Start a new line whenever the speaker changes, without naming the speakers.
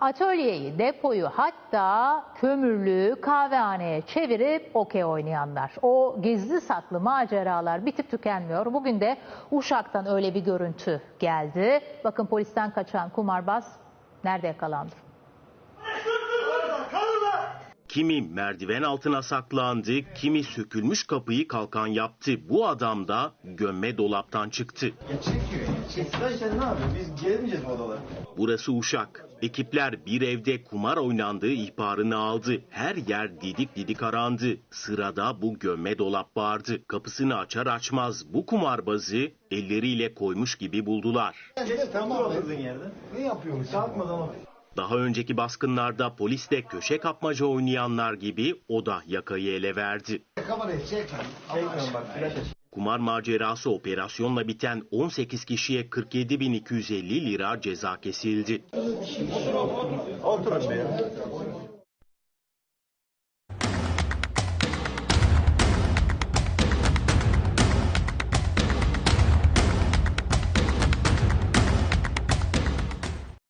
Atölyeyi, depoyu hatta kömürlüğü kahvehaneye çevirip okey oynayanlar. O gizli saklı maceralar bitip tükenmiyor. Bugün de Uşak'tan öyle bir görüntü geldi. Bakın polisten kaçan kumarbaz nerede yakalandı?
Kimi merdiven altına saklandı, kimi sökülmüş kapıyı kalkan yaptı. Bu adam da gömme dolaptan çıktı.
Çekiyor ya. Çeksin. Lan sen ne yapıyorsun? Biz gelmeyeceğiz bu odalara.
Burası Uşak. Ekipler bir evde kumar oynandığı ihbarını aldı. Her yer didik didik arandı. Sırada bu gömme dolap vardı. Kapısını açar açmaz bu kumarbazı elleriyle koymuş gibi buldular.
Geç tamam. Ne yapıyorsun? Kalkmadan.
Daha önceki baskınlarda polisle köşe kapmaca oynayanlar gibi o da yakayı ele verdi. Kumar macerası operasyonla biten 18 kişiye 47.250 lira ceza kesildi.
Oturun be ya.